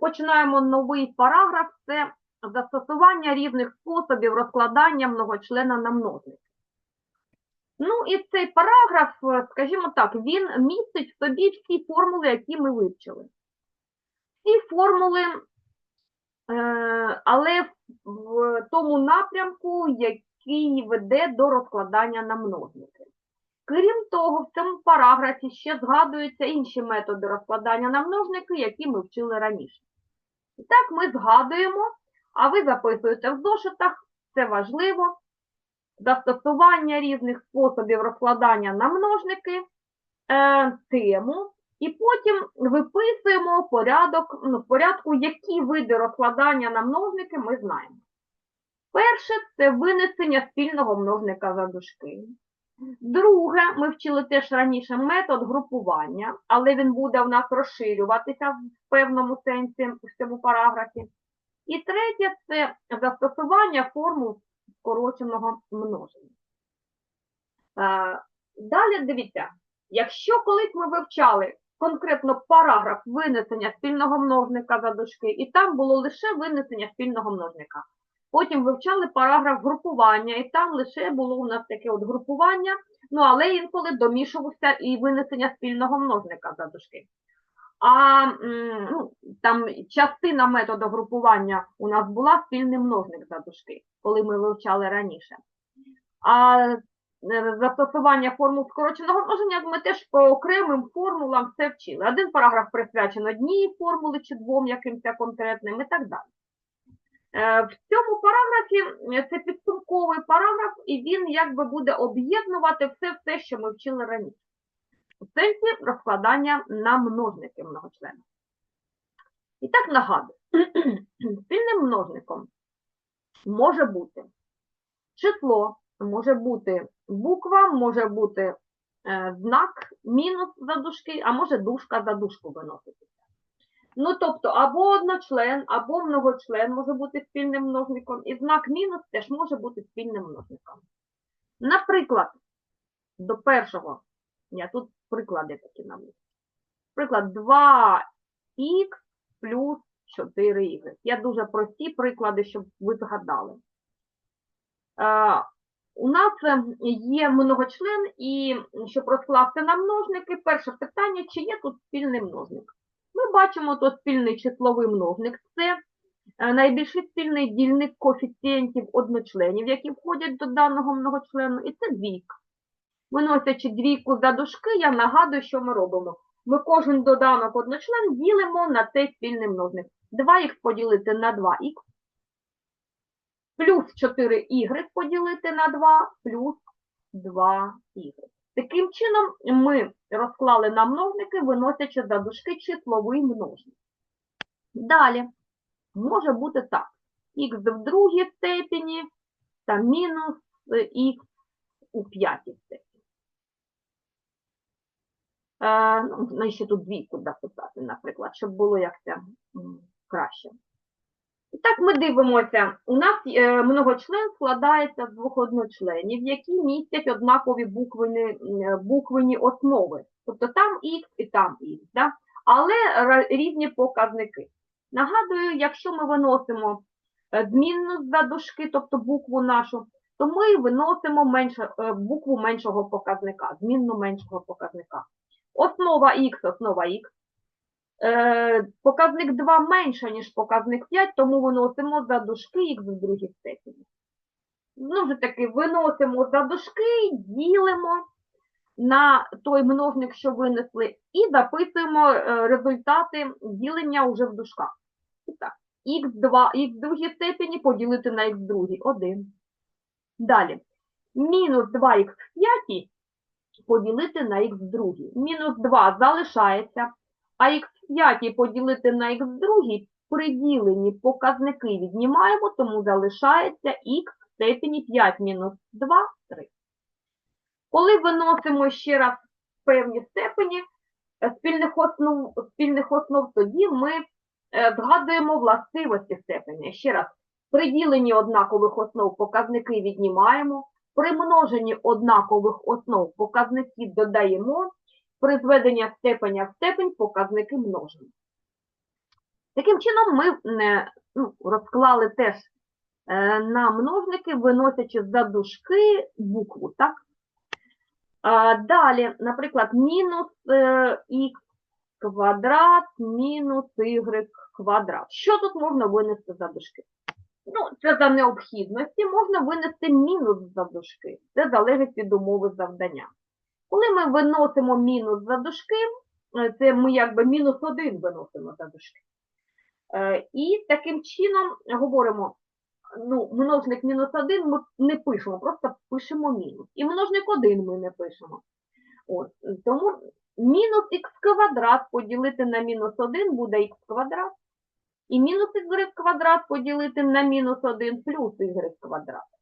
починаємо новий параграф, це застосування різних способів розкладання многочлена на множники. Ну і цей параграф, е, скажімо так, він містить в собі всі формули, які ми вивчили. Всі формули, е, але в тому напрямку, який веде до розкладання на множники. Крім того, в цьому параграфі ще згадуються інші методи розкладання на множники, які ми вчили раніше. І так ми згадуємо, а ви записуєте в зошитах, це важливо, застосування різних способів розкладання на множники, е, тему, і потім виписуємо порядок, ну, порядку, які види розкладання на множники ми знаємо. Перше це винесення спільного множника за дужки. Друге, ми вчили теж раніше метод групування, але він буде у нас розширюватися в певному сенсі в цьому параграфі. І третє це застосування формул скороченого множення. Е, Далі дивіться, якщо колись ми вивчали конкретно параграф винесення спільного множника за дужки, і там було лише винесення спільного множника. Потім вивчали параграф групування, і там лише було у нас таке от групування, ну але інколи домішувався і винесення спільного множника за дужки. А ну, там частина методу групування у нас була спільний множник за дужки, коли ми вивчали раніше. А е, застосування формул скороченого множення ми теж по окремим формулам все вчили. Один параграф присвячений одній формулі чи двом якимось конкретним і так далі. Е, В цьому параграфі е, це підсумковий параграф, і він якби буде об'єднувати все те, що ми вчили раніше. У сенсі розкладання на множники многочлена. І так нагадую, спільним множником може бути число, може бути буква, може бути е, знак, мінус за дужки, а може дужка за дужку виноситися. Ну, тобто, або одночлен, або многочлен може бути спільним множником, і знак мінус теж може бути спільним множником. Наприклад, до першого, я тут приклади такі наведу. Приклад 2х плюс 4y. Я дуже прості приклади, щоб ви згадали. Е, у нас е, є многочлен, і щоб розкласти на множники, перше питання, чи є тут спільний множник. Ми бачимо тут спільний числовий множник. Це е, найбільший спільний дільник коефіцієнтів одночленів, які входять до даного многочлену, і це двійка. Виносячи двійку за дужки, я нагадую, що ми робимо. Ми кожен доданок одночлен ділимо на цей спільний множник. 2х поділити на 2х, плюс 4y поділити на 2, плюс 2y. Таким чином, ми розклали на множники, виносячи за дужки числовий множник. Далі, може бути так. х в другій степені та мінус х у п'ятій степені. Е, ну, ще тут двійку записати, наприклад, щоб було як це краще. І так ми дивимося, у нас е, многочлен складається з двох одночленів, які містять однакові буквені, буквені основи. Тобто там Х і там Х, да? але різні показники. Нагадую, якщо ми виносимо е, змінну за дужки, тобто букву нашу, то ми виносимо менше, е, букву меншого показника, змінну меншого показника. Основа х, основа х. Е, показник 2 менше, ніж показник 5, тому виносимо за дужки х в другій степені. Ну, вже таки, виносимо за дужки, ділимо на той множник, що винесли, і записуємо е, результати ділення вже в дужках. І так, х2, х в другій степені поділити на х в другій, 1. Далі, мінус 2х в п'ятій поділити на х в другій. Мінус 2 залишається, а х в п'ятій поділити на х другій при діленні показники віднімаємо, тому залишається х в степені 5 мінус 2 – 3. Коли виносимо ще раз певні степені е, спільних основ, спільних основ тоді ми е, згадуємо властивості степені. Ще раз, при діленні однакових основ показники віднімаємо, при множенні однакових основ показники додаємо, при зведенні степеня в степень показники множимо. Таким чином, ми е, ну, розклали теж е, на множники, виносячи за дужки букву, так? Далі, наприклад, мінус е, х квадрат мінус y квадрат. Що тут можна винести за дужки? Ну, це за необхідності можна винести мінус за дужки. Це залежить від умови завдання. Коли ми виносимо мінус за дужки, е, це ми якби мінус один виносимо за дужки. Е, І таким чином говоримо, ну, множник мінус один ми не пишемо, просто пишемо мінус. І множник один ми не пишемо. От, тому мінус х квадрат поділити на мінус 1 буде х квадрат. І мінус y квадрат поділити на мінус 1 плюс y квадрат.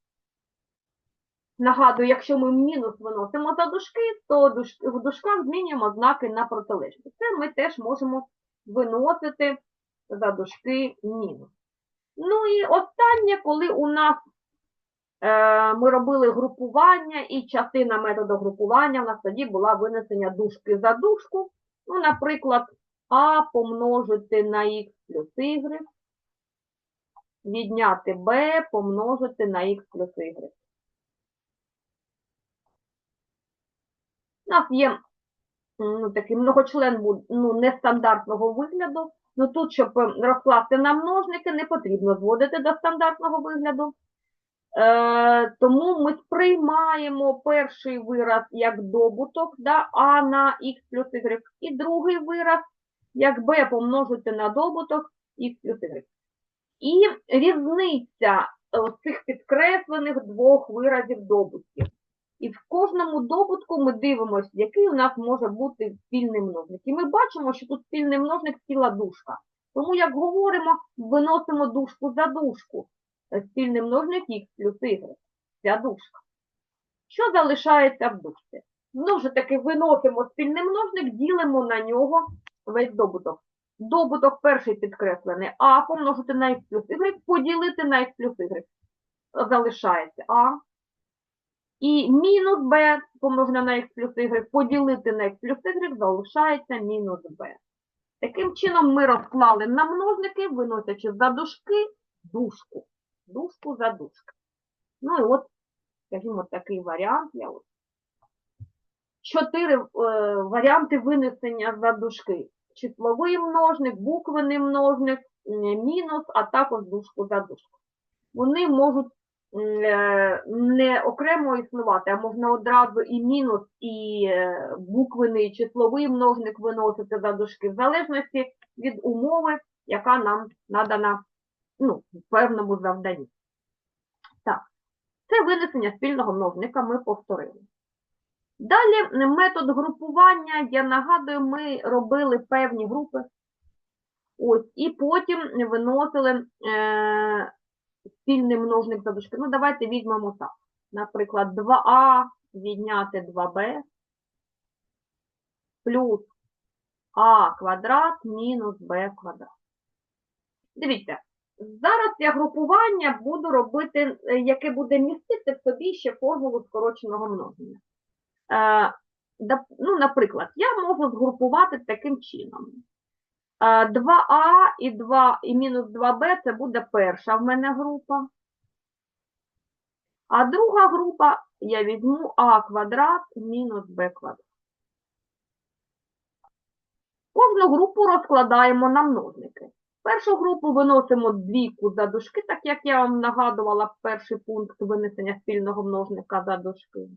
Нагадую, якщо ми мінус виносимо за дужки, то в дужках змінюємо знаки на протилежні. Це ми теж можемо виносити за дужки мінус. Ну і останнє, коли у нас е, ми робили групування, і частина методу групування у нас тоді була винесення дужки за дужку. Ну, наприклад, а помножити на х плюс y, відняти b помножити на х плюс y. У нас є ну, такий многочлен ну, нестандартного вигляду. Ну тут, щоб е, розкласти на множники, не потрібно зводити до стандартного вигляду. Е, тому ми сприймаємо перший вираз як добуток да, а на х плюс y, і другий вираз як b помножити на добуток х плюс y. І різниця е, цих підкреслених двох виразів добутків. І в кожному добутку ми дивимося, який у нас може бути спільний множник. І ми бачимо, що тут спільний множник ціла дужка. Тому, як говоримо, виносимо дужку за дужку. Е, Спільний множник х плюс y. Ця дужка. Що залишається в дужці? Знову ж таки, виносимо спільний множник, ділимо на нього весь добуток. Добуток перший підкреслений а помножити на х плюс y, поділити на х плюс y. Залишається а. І мінус b помножене на х плюс y поділити на х плюс y залишається мінус b. Таким чином ми розклали на множники, виносячи за дужки дужку. Дужку за дужки. Ну і от, скажімо, такий варіант. Я от. Чотири е, варіанти винесення за дужки. Числовий множник, буквений множник, мінус, а також дужку за дужку. Вони можуть не окремо існувати, а можна одразу і мінус, і е, буквений числовий множник виносити за дужки, в залежності від умови, яка нам надана ну, в певному завданні. Так, це винесення спільного множника ми повторили. Далі метод групування, я нагадую, ми робили певні групи. Ось, і потім виносили е, спільний множник за дужки. Ну, давайте візьмемо так. Наприклад, 2а відняти 2b плюс а квадрат мінус b квадрат. Дивіться, зараз я групування буду робити, е, яке буде містити в собі ще формулу скороченого множення. Е, ну, наприклад, я можу згрупувати таким чином. Е, 2а і 2 і мінус 2b це буде перша в мене група. А друга група я візьму а квадрат мінус b квадрат. Кожну групу розкладаємо на множники. Першу групу виносимо двійку за дужки, так як я вам нагадувала перший пункт винесення спільного множника за дужки.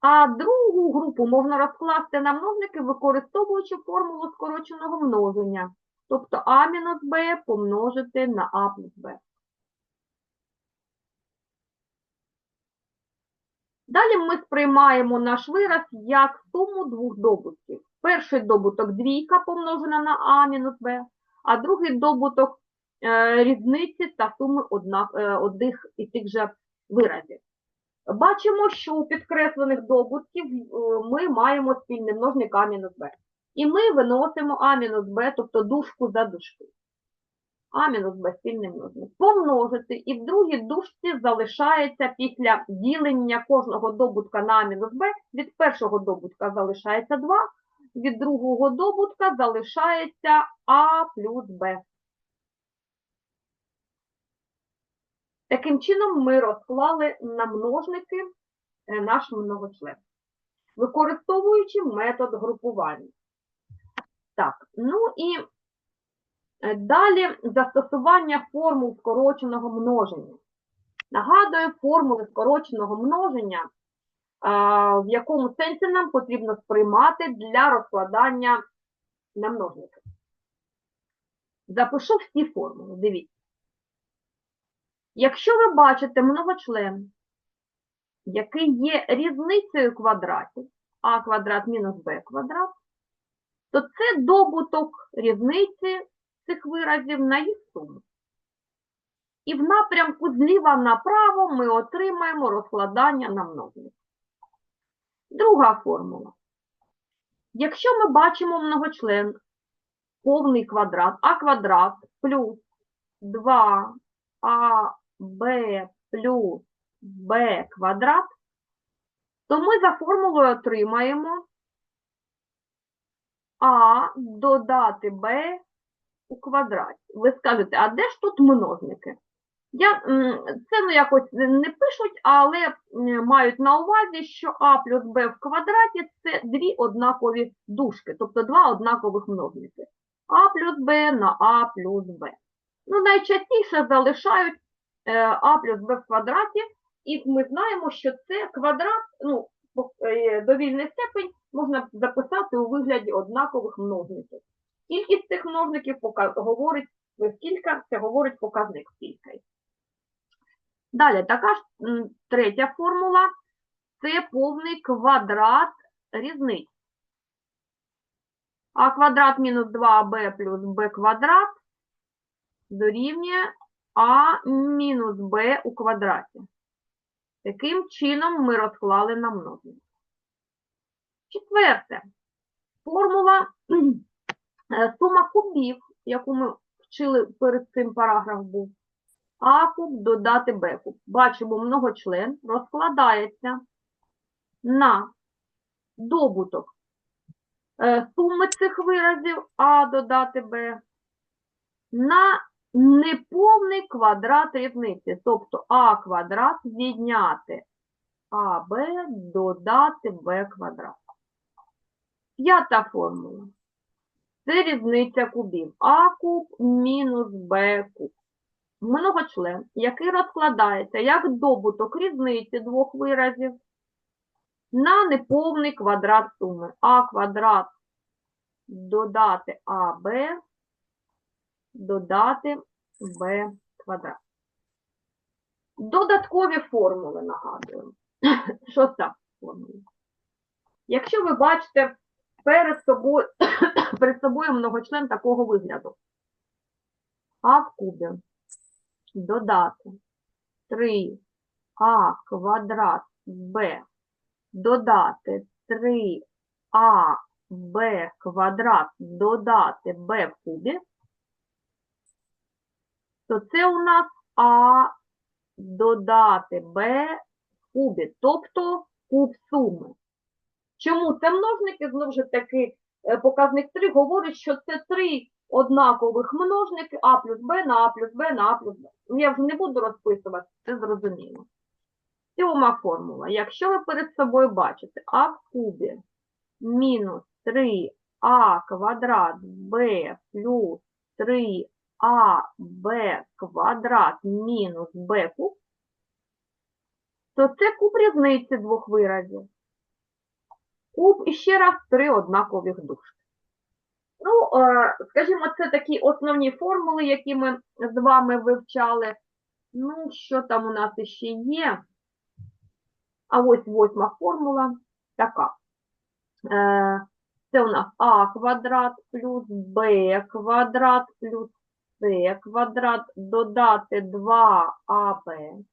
А другу групу можна розкласти на множники, використовуючи формулу скороченого множення. Тобто а мінус b помножити на а плюс b. Далі ми сприймаємо наш вираз як суму двох добутків. Перший добуток двійка помножена на а мінус b, а другий добуток е, різниці та суми е, одних і тих же виразів. Бачимо, що у підкреслених добутків е, ми маємо спільний множник а мінус b. І ми виносимо а мінус b, тобто дужку за дужки. А мінус b спільний множник. Помножити, і в другій дужці залишається після ділення кожного добутка на а мінус b, від першого добутка залишається 2, від другого добутка залишається А плюс Б. Таким чином, ми розклали на множники е, наш многочлен, використовуючи метод групування. Так, ну і е, далі застосування формул скороченого множення. Нагадую, формули скороченого множення, в якому сенсі нам потрібно сприймати для розкладання на множники. Запишу всі формули, дивіться. Якщо ви бачите многочлен, який є різницею квадратів, а квадрат мінус b квадрат, то це добуток різниці цих виразів на їх суму. І в напрямку зліва направо ми отримаємо розкладання на множник. Друга формула. Якщо ми бачимо многочлен повний квадрат, а квадрат плюс 2 аб плюс b квадрат, то ми за формулою отримаємо а додати b у квадраті. Ви скажете, а де ж тут множники? Я, це ну, якось не пишуть, але мають на увазі, що а плюс b в квадраті це дві однакові дужки, тобто два однакових множники. а плюс b на а плюс b. Ну, найчастіше залишають а плюс b в квадраті, і ми знаємо, що це квадрат, ну, е, довільний степень можна записати у вигляді однакових множників. Кількість цих множників говорить е, скільки, це говорить показник скільки. Далі, така ж третя формула це повний квадрат різниць. А квадрат мінус 2b плюс b квадрат дорівнює а мінус b у квадраті. Таким чином ми розклали на множник. Четверте. Формула е, сума кубів, яку ми вчили перед цим параграф був. А куб додати Б куб. Бачимо, многочлен розкладається на добуток е, суми цих виразів А додати Б на неповний квадрат різниці, тобто А квадрат відняти АБ додати Б квадрат. П'ята формула. Це різниця кубів. А куб мінус Б куб. Многочлен, який розкладається як добуток різниці двох виразів на неповний квадрат суми. А квадрат додати АБ додати b квадрат. Додаткові формули нагадую. Що це формули? Якщо ви бачите перед собою, перед собою многочлен такого вигляду. А в кубі додати 3а квадрат b додати 3а b квадрат додати b в кубі, то це у нас А додати Б в кубі, тобто куб суми. Чому це множники? Знову ж таки, е, показник 3 говорить, що це три однакових множники А плюс Б на А плюс Б на А плюс Б. Ну, Я вже не буду розписувати, це зрозуміло. Сьома формула. Якщо ви перед собою бачите А в кубі мінус 3А квадрат Б плюс 3 а Б квадрат мінус Б куб, то це куб різниці двох виразів. Куб і ще раз три однакових дужки. Ну, е, скажімо, це такі основні формули, які ми з вами вивчали. Ну, що там у нас ще є? А ось восьма формула така. Е, Це у нас а квадрат плюс b квадрат плюс c квадрат додати 2аб,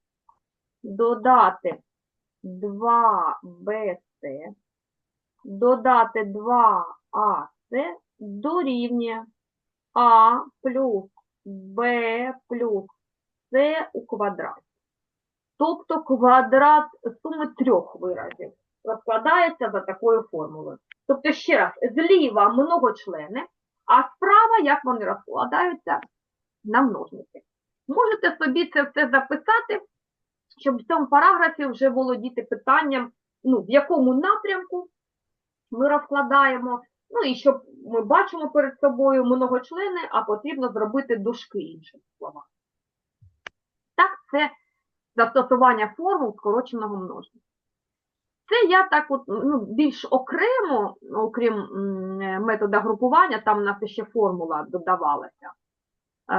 додати 2bc, додати 2ac дорівнює а плюс b плюс c у квадраті. Тобто квадрат суми трьох виразів розкладається за такою формулою. Тобто, ще раз, зліва многочлени, а справа, як вони розкладаються на множники. Можете собі це все записати, щоб в цьому параграфі вже володіти питанням, ну, в якому напрямку ми розкладаємо, ну і щоб ми бачимо перед собою многочлени, а потрібно зробити дужки іншими словами. Так, це застосування формул скороченого множення. Це я так от, ну, більш окремо, окрім метода групування, там у нас ще формула додавалася. Е,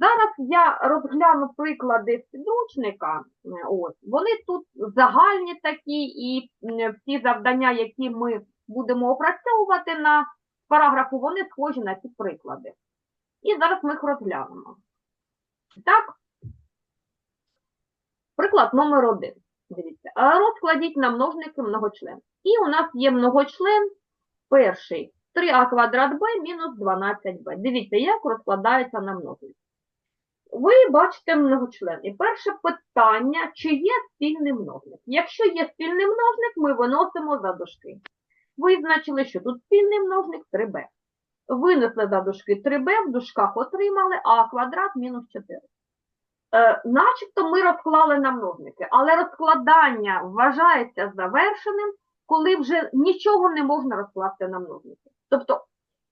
Зараз я розгляну приклади підручника. Е, Ось. Вони тут загальні такі, і всі завдання, які ми будемо опрацьовувати на параграфу, вони схожі на ці приклади. І зараз ми їх розглянемо. Так, приклад номер один. Дивіться, розкладіть на множники многочлен. І у нас є многочлен перший 3а квадрат b мінус 12b. Дивіться, як розкладається на множники. Ви бачите многочлен. І перше питання, чи є спільний множник. Якщо є спільний множник, ми виносимо за дужки. Визначили, що тут спільний множник 3b. Винесли за дужки 3b, в дужках отримали а квадрат мінус 4. Е, начебто ми розклали на множники, але розкладання вважається завершеним, коли вже нічого не можна розкласти на множники. Тобто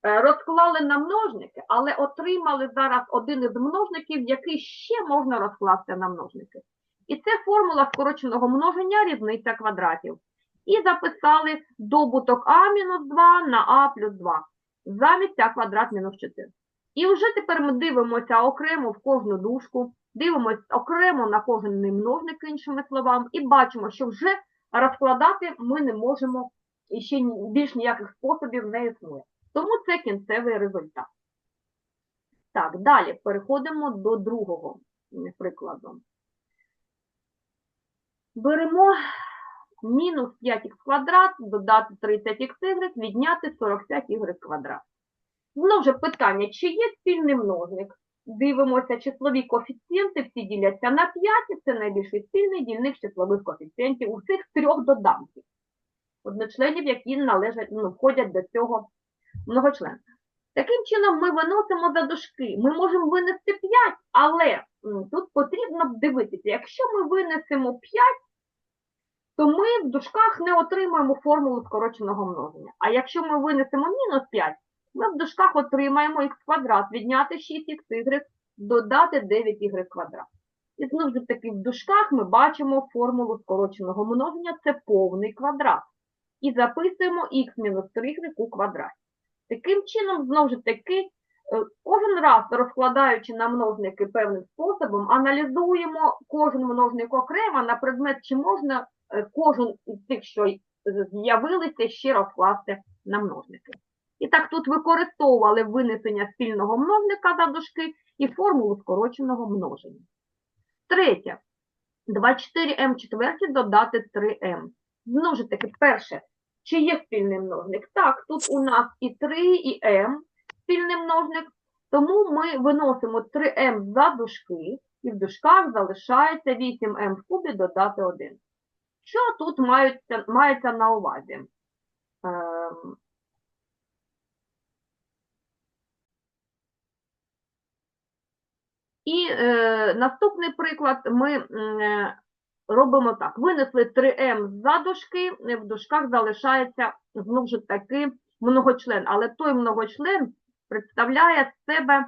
е, розклали на множники, але отримали зараз один із множників, який ще можна розкласти на множники. І це формула скороченого множення різниця квадратів. І записали добуток а мінус 2 на а плюс 2 замість а квадрат мінус 4. І вже тепер ми дивимося окремо в кожну дужку, дивимося окремо на кожен множник, іншими словами, і бачимо, що вже розкладати ми не можемо, і ще більш ніяких способів не існує. Тому це кінцевий результат. Так, далі переходимо до другого прикладу. Беремо мінус 5х квадрат, додати 30xy, відняти 45y квадрат. Знову ж питання, чи є спільний множник? Дивимося числові коефіцієнти, всі діляться на 5, це найбільший спільний дільник числових коефіцієнтів усіх трьох доданків. Одночленів, які належать, ну, входять до цього многочлена. Таким чином, ми виносимо за дужки. Ми можемо винести 5, але тут потрібно дивитися, якщо ми винесемо 5, то ми в дужках не отримаємо формулу скороченого множення. А якщо ми винесемо мінус 5, ми в дужках отримаємо х квадрат, відняти 6xy, додати 9y квадрат. І знову ж таки в дужках ми бачимо формулу скороченого множення, це повний квадрат. І записуємо х мінус 3y у квадраті. Таким чином, знову ж таки, е, кожен раз розкладаючи на множники певним способом, аналізуємо кожен множник окремо на предмет, чи можна е, кожен із тих, що з'явилися, ще розкласти на множники. І так тут використовували винесення спільного множника за дужки і формулу скороченого множення. Третє. 24m четверті додати 3m. Знову ж таки, перше, чи є спільний множник? Так, тут у нас і 3, і m спільний множник, тому ми виносимо 3m за дужки, і в дужках залишається 8m в кубі додати 1. Що тут мається, мається на увазі? Ем, І е, наступний приклад ми е, робимо так. Винесли 3m за дужки, е, в дужках залишається знову ж таки многочлен, але той многочлен представляє з себе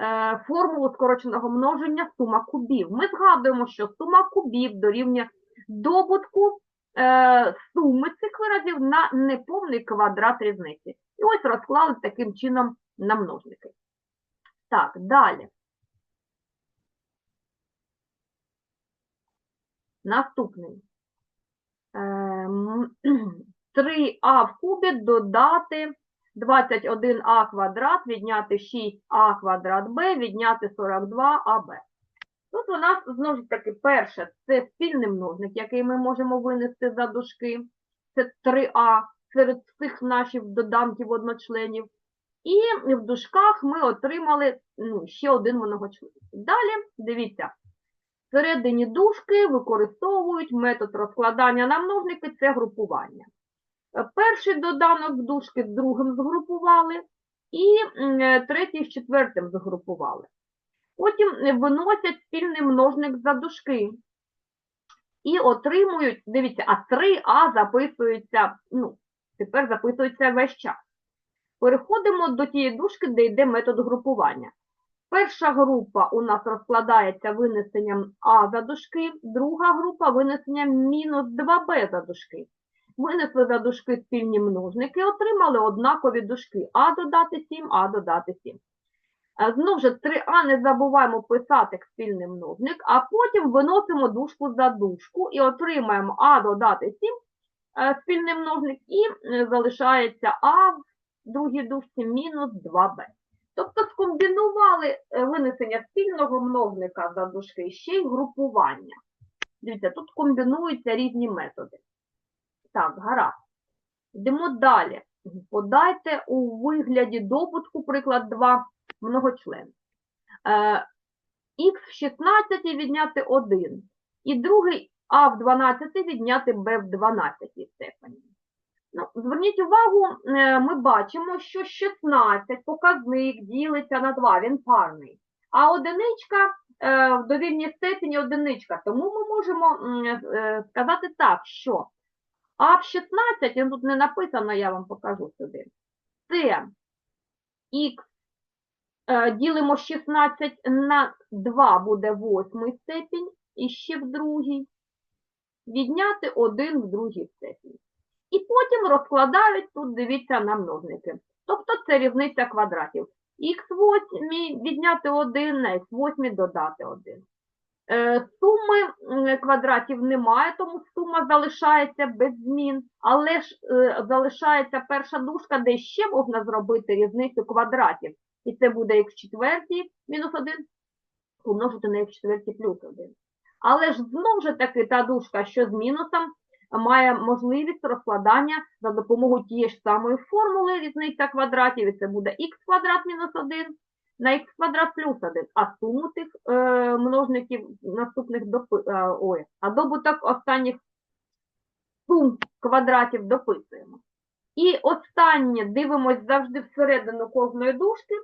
е, формулу скороченого множення сума кубів. Ми згадуємо, що сума кубів дорівнює добутку е, суми цих виразів на неповний квадрат різниці. І ось розклали таким чином на множники. Так, далі. Наступний. Ем, 3а в кубі додати 21а квадрат, відняти 6а квадрат b, відняти 42аб. Тут у нас, знову ж таки, перше, це спільний множник, який ми можемо винести за дужки. Це 3а серед всіх наших доданків одночленів. І в дужках ми отримали ну, ще один многочлен. Далі, дивіться, Всередині дужки використовують метод розкладання на множники, це групування. Е, Перший доданок в дужки з другим згрупували, і е, третій з четвертим згрупували. Потім виносять спільний множник за дужки. І отримують, дивіться, а 3А записується, ну, тепер записується весь час. Переходимо до тієї дужки, де йде метод групування. Перша група у нас розкладається винесенням А за дужки, друга група винесенням мінус 2Б за дужки. Винесли за дужки спільні множники, отримали однакові дужки А додати 7, А додати 7. Е, Знову ж 3А не забуваємо писати як спільний множник, а потім виносимо дужку за дужку і отримаємо А додати 7 е, спільний множник, і е, залишається А в другій дужці мінус 2Б. Тобто скомбінували е, винесення спільного множника за дужки ще й групування. Дивіться, тут комбінуються різні методи. Так, гаразд. Йдемо далі. Подайте у вигляді добутку, приклад 2, многочлен. Е, х в 16 відняти 1. І другий а в 12 відняти b в 12 степені. Зверніть увагу, е, ми бачимо, що 16 показник ділиться на 2, він парний. А одиничка е, в довільній степені одиничка. Тому ми можемо е, сказати так, що а в 16, і тут не написано, я вам покажу сюди. Це х ділимо 16 на 2 буде восьмий степінь, і ще в другій. Відняти 1 в другій степені. І потім розкладають тут, дивіться, на множники. Тобто це різниця квадратів. Х8 відняти 1, на х8 додати 1. Е, Суми квадратів немає, тому сума залишається без змін, але ж е, залишається перша дужка, де ще можна зробити різницю квадратів. І це буде х четвертій мінус 1 помножити на х четвертій плюс 1. Але ж знову ж таки та дужка, що з мінусом, має можливість розкладання за допомогою тієї ж самої формули різниця квадратів, і це буде х квадрат мінус 1 на х квадрат плюс 1, а суму тих е, множників наступних допи, е, ой, а добуток останніх сум квадратів дописуємо. І останнє дивимось завжди всередину кожної дужки,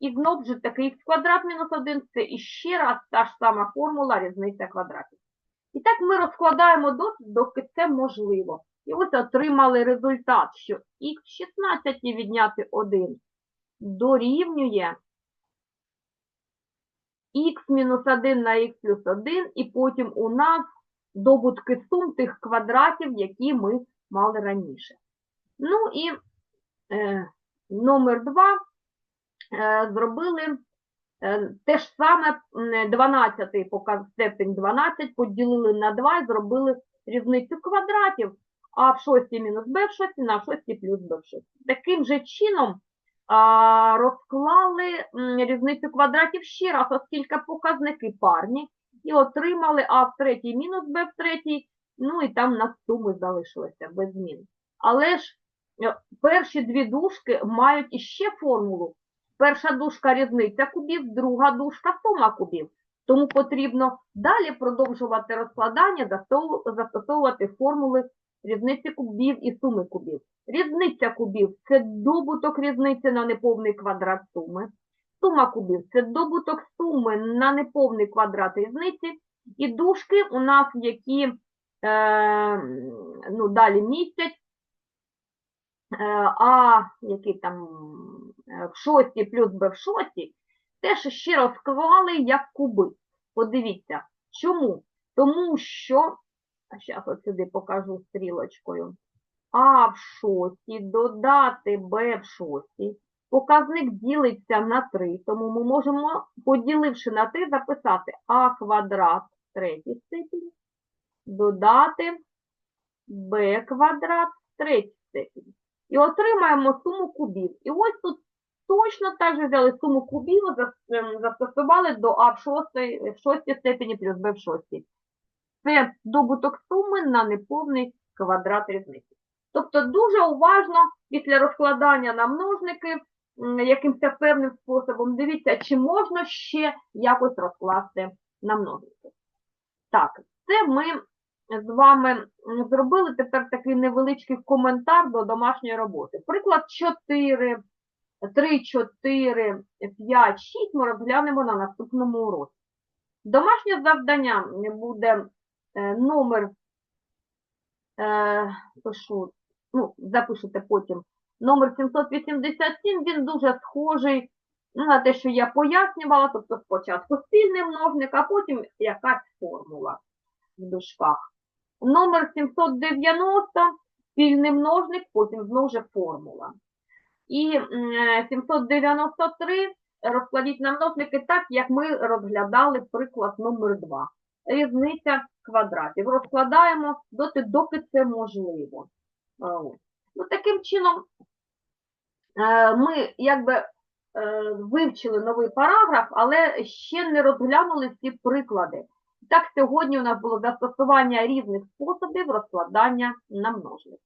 і знов же таки х квадрат мінус 1 це іще раз та ж сама формула різниця квадратів. І так ми розкладаємо доти, доки це можливо. І ось отримали результат, що х 16 відняти 1 дорівнює х-1 на х плюс 1, і потім у нас добутки сум тих квадратів, які ми мали раніше. Ну і е, номер 2 е, зробили те ж саме, 12 показ степень 12 поділили на 2 і зробили різницю квадратів, а в 6 мінус b в 6 на 6 плюс b в 6. Таким же чином розклали різницю квадратів ще раз, оскільки показники парні, і отримали а в третій мінус b в третій, ну і там на суми залишилося без змін. Але ж е, перші дві дужки мають іще формулу. Перша дужка різниця кубів, друга дужка сума кубів. Тому потрібно далі продовжувати розкладання, застосовувати формули різниці кубів і суми кубів. Різниця кубів це добуток різниці на неповний квадрат суми. Сума кубів це добуток суми на неповний квадрат різниці. І дужки у нас, які е, ну, далі містять, е, а які там в шостій плюс b в шостій, теж ще розклали як куби. Подивіться, чому? Тому що, а зараз от сюди покажу стрілочкою, а в шостій додати b в шостій. Показник ділиться на 3, тому ми можемо, поділивши на 3, записати а квадрат в третій степені, додати b квадрат в третій степені. І отримаємо суму кубів. І ось тут точно так же взяли суму кубів, ем, застосували до а в шостій, в шостій степені плюс b в шостій. Це добуток суми на неповний квадрат різниці. Тобто дуже уважно після розкладання на множники якимось певним способом дивіться, чи можна ще якось розкласти на множники. Так, це ми з вами зробили тепер такий невеличкий коментар до домашньої роботи. Приклад 4, 3, 4, 5, 6 ми розглянемо на наступному уроці. Домашнє завдання буде е, номер, е, пишу, ну, запишете потім, номер 787, він дуже схожий ну, на те, що я пояснювала, тобто спочатку спільний множник, а потім якась формула в дужках. Номер 790, спільний множник, потім знову ж формула. І е, 793 розкладіть на множники так, як ми розглядали приклад номер 2. Різниця квадратів. Розкладаємо доти, доки це можливо. Ну, таким чином, е, ми якби е, вивчили новий параграф, але ще не розглянули всі приклади. Так, сьогодні у нас було застосування різних способів розкладання на множники.